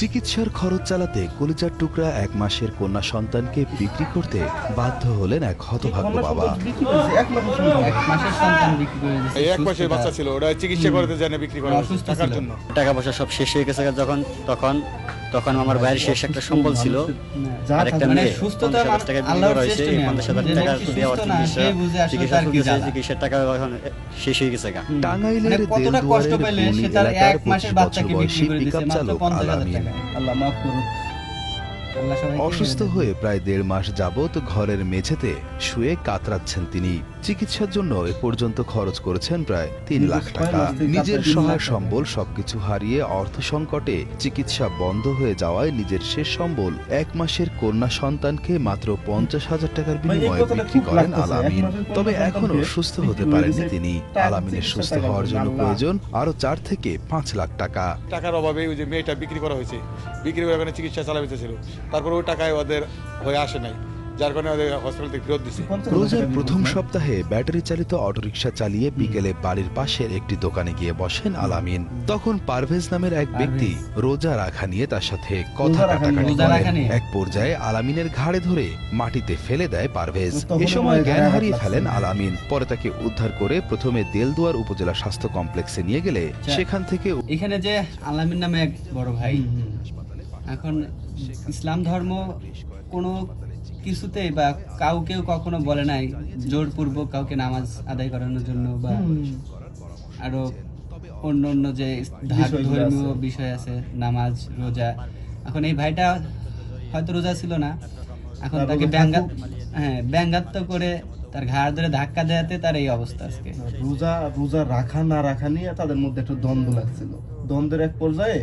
চিকিৎসার খরচ চালাতে কলিজার টুকরা এক মাসের কন্যা সন্তানকে বিক্রি করতে বাধ্য হলেন এক হতভাগ্য বাবা। এক মাসের সন্তান বিক্রি করে দিয়েছে এই এক মাসের সুস্থতা। বাচ্চা ছিল ওটা চিকিৎসা করতে জানে বিক্রি করা টাকার জন্য। টাকা পয়সা সব শেষ হয়ে গেছে যখন তখন তখন আমার বাইরে শেষ একটা সম্বল ছিল। আরেকটা মানে মেয়ে সুস্থতা পঞ্চাশ হাজার টাকা বিক্রি এই পঞ্চাশ হাজার টাকা দেওয়ার চিকিৎসা সে চিকিৎসা চলতেছে, চিকিৎসার টাকা এখন শেষ হয়ে গেছে গা। টাঙ্গাইলের মানে কতটা কষ্ট পেলে সে তার এক মাসের বাচ্চাকে বিক্রি করে দিয়েছে মাত্র পঞ্চাশ হাজার টাকা। আল্লাহ মাফ সবাইকে অসুস্থ হয়ে প্রায় দেড় মাস যাবৎ ঘরের মেঝেতে শুয়ে কাতরাচ্ছেন তিনি। চিকিৎসার জন্য এ পর্যন্ত খরচ করেছেন প্রায় তিন লাখ টাকা। নিজের সহায় সম্বল সবকিছু হারিয়ে অর্থ সংকটে চিকিৎসা বন্ধ হয়ে যাওয়ায় নিজের শেষ সম্বল এক মাসের কন্যা সন্তানকে মাত্র পঞ্চাশ হাজার টাকার বিনিময়ে বিক্রি করেন আলামিন। তবে এখনও সুস্থ হতে পারেননি তিনি। আলামিনের সুস্থ হওয়ার জন্য প্রয়োজন আরও চার থেকে পাঁচ লাখ টাকা। টাকার অভাবে ওই যে মেয়েটা বিক্রি করা হয়েছে। বিক্রি করে ওখানে চিকিৎসা চালাতে ছিল। তারপর ওই টাকায় ওদের হয়ে আসে নাই যার কারণে ওদের হসপিটাল থেকে ফেরত দিছে। রোজার প্রথম সপ্তাহে ব্যাটারি চালিত অটোরিকশা চালিয়ে বিকেলে বাড়ির পাশের একটি দোকানে গিয়ে বসেন আলামিন। তখন পারভেজ নামের এক ব্যক্তি রোজা রাখা নিয়ে তার সাথে কথা কাটাকাটি। করেন। এক পর্যায়ে আলামিনের ঘাড়ে ধরে মাটিতে ফেলে দেয় পারভেজ। এ সময় জ্ঞান হারিয়ে ফেলেন আলামিন। পরে তাকে উদ্ধার করে প্রথমে দেলদুয়ার উপজেলা স্বাস্থ্য কমপ্লেক্সে নিয়ে গেলে সেখান থেকে এখানে যে আলামিন নামে এক বড় ভাই এখন ইসলাম ধর্ম কোনো কিছুতেই বা কাউকেও কখনো বলে নাই জোরপূর্বক কাউকে নামাজ আদায় করানোর জন্য বা আরও অন্য অন্য যে ধর্মীয় বিষয় আছে নামাজ রোজা। এখন এই ভাইটা হয়তো রোজা ছিল না। এখন তাকে থাকুক। হ্যাঁ ব্যঙ্গাত্ম করে তার ঘাড় ধরে ধাক্কা দেওয়াতে তার এই অবস্থা আজকে। রোজা রোজা রাখা না রাখা নিয়ে তাদের মধ্যে একটা দ্বন্দ্ব লাগছিল। দ্বন্দ্বের এক পর্যায়ে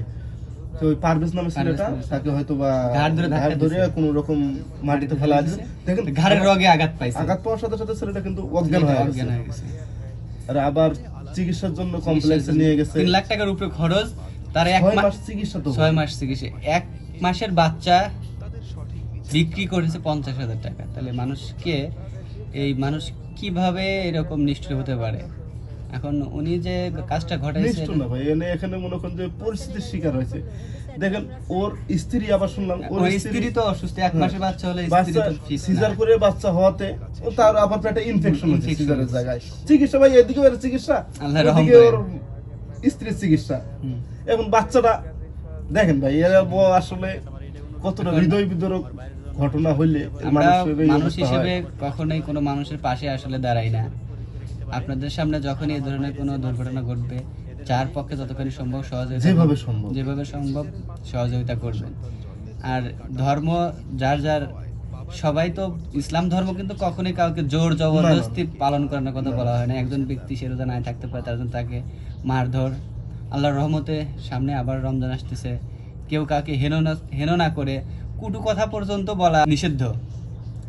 তো ওই পারভেজ নামে ছেলেটা তাকে হয়তো বা ঘাড় ধরে ধাক্কা ঘাড় ধরে দিছে। কোনো রকম মাটিতে ফেলা দিছে দেখেন ঘাড়ের রগে আঘাত পাইছে। আঘাত পাওয়ার সাথে সাথে ছেলেটা কিন্তু অজ্ঞান হয়ে গেছে। আর আবার চিকিৎসার জন্য কমপ্লেক্সে নিয়ে গেছে। তিন লাখ টাকার উপরে খরচ। তার এক মাস চিকিৎসা তো। মাস চিকিৎসা। এক মাসের বাচ্চা বিক্রি করেছে পঞ্চাশ হাজার টাকা। তাহলে মানুষকে এই মানুষ কীভাবে এরকম নিষ্ঠুর হতে পারে? এখন উনি যে কাজটা ঘটাইছে না ভাই এনে এখানে মনে করেন যে পরিস্থিতির শিকার হয়েছে। দেখেন ওর স্ত্রী আবার শুনলাম ওর স্ত্রী তো অসুস্থ এক মাসের বাচ্চা হলে স্ত্রী তো সিজার করে বাচ্চা হওয়াতে ও তার আবার পেটে ইনফেকশন হচ্ছে সিজারের জায়গায়। চিকিৎসা ভাই এদিকে ওর চিকিৎসা আল্লাহ রহম ওদিকে করে। ওর স্ত্রীর চিকিৎসা। এখন বাচ্চাটা দেখেন ভাই এরা আসলে কতটা হৃদয় বিদরক ঘটনা হইলে আমরা মানুষ হিসেবে কখনোই কোনো মানুষের পাশে আসলে দাঁড়াই না। আপনাদের সামনে যখনই এই ধরনের কোনো দুর্ঘটনা ঘটবে যার পক্ষে যতখানি সম্ভব সহযোগিতা যেভাবে সম্ভব। যেভাবে সম্ভব সহযোগিতা করবেন। আর ধর্ম যার যার সবাই তো ইসলাম ধর্ম কিন্তু কখনোই কাউকে জোর জবরদস্তি পালন করানোর কথা বলা হয় না। একজন ব্যক্তি সে রোজা নাই থাকতে পারে তার জন্য তাকে মারধর। আল্লাহর রহমতে সামনে আবার রমজান আসতেছে। কেউ কাউকে হেন না হেন না করে কুটু কথা পর্যন্ত বলা নিষিদ্ধ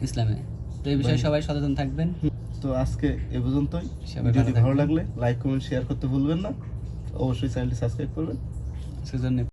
ইসলামে। তো এই বিষয়ে সবাই সচেতন থাকবেন। তো আজকে এ পর্যন্তই। ভিডিওটি ভালো লাগলে লাইক কমেন্ট শেয়ার করতে ভুলবেন না। অবশ্যই চ্যানেলটি সাবস্ক্রাইব করবেন। সেজন্য